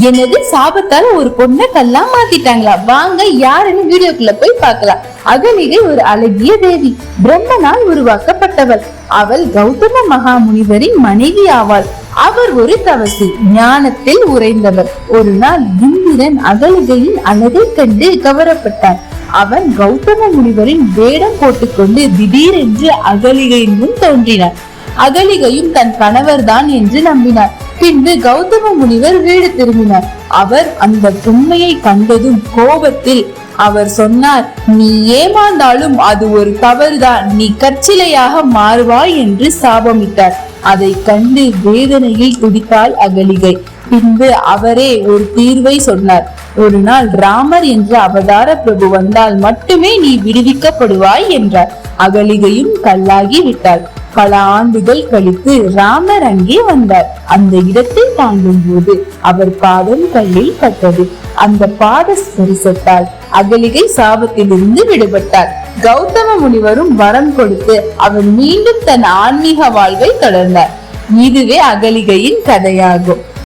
என்னது? சாபத்தால ஒரு பொண்ணை கல்லா மாத்திட்டாங்களா? வாங்க யாருன்னு வீடியோக்குள்ள போய் பார்க்கலாம். அகலிகை ஒரு அழகிய தேவி. பிரம்மனால் உருவாக்கப்பட்டவள். அவள் கௌதம மகா முனிவரின் மனைவி ஆவாள். அவர் ஒரு தவசி ஞானத்தில் உறைந்தவர். ஒரு நாள் இந்திரன் அகலிகையின் அழகை கண்டு கவரப்பட்டார். அவன் கௌதம முனிவரின் வேடம் போட்டுக்கொண்டு திடீரென்று அகலிகையின் முன் தோன்றினார். அகலிகையும் தன் கணவர்தான் என்று நம்பினார். பின்பு கௌதம முனிவர் வீடு திரும்பினார். அவர் அந்த உண்மையை கண்டதும் கோபத்தில் அவர் சொன்னார் நீ ஏமாந்தாலும் அது ஒரு தவறுதான். நீ கற்சிலையாக மாறுவாய் என்று சாபமிட்டார். அதை கண்டு வேதனையில் துடித்தாள் அகலிகை. பின்பு அவரே ஒரு தீர்வை சொன்னார். ஒரு நாள் ராமர் என்ற அவதார பிரபு வந்தால் மட்டுமே நீ விடுவிக்கப்படுவாய் என்றார். அகலிகையும் கல்லாகி விட்டாள். பல ஆண்டுகள் கழித்து ராமர் அங்கே வந்தார். அந்த இடத்தை தாண்டும் போது அவர் பாதம் கையில் பட்டது. அந்த பாத ஸ்பரிசத்தால் அகலிகை சாபத்திலிருந்து விடுபட்டார். கௌதம முனிவரும் வரம் கொடுத்து அவர் மீண்டும் தன் ஆன்மீக வாழ்வை தொடர்ந்தார். இதுவே அகலிகையின் கதையாகும்.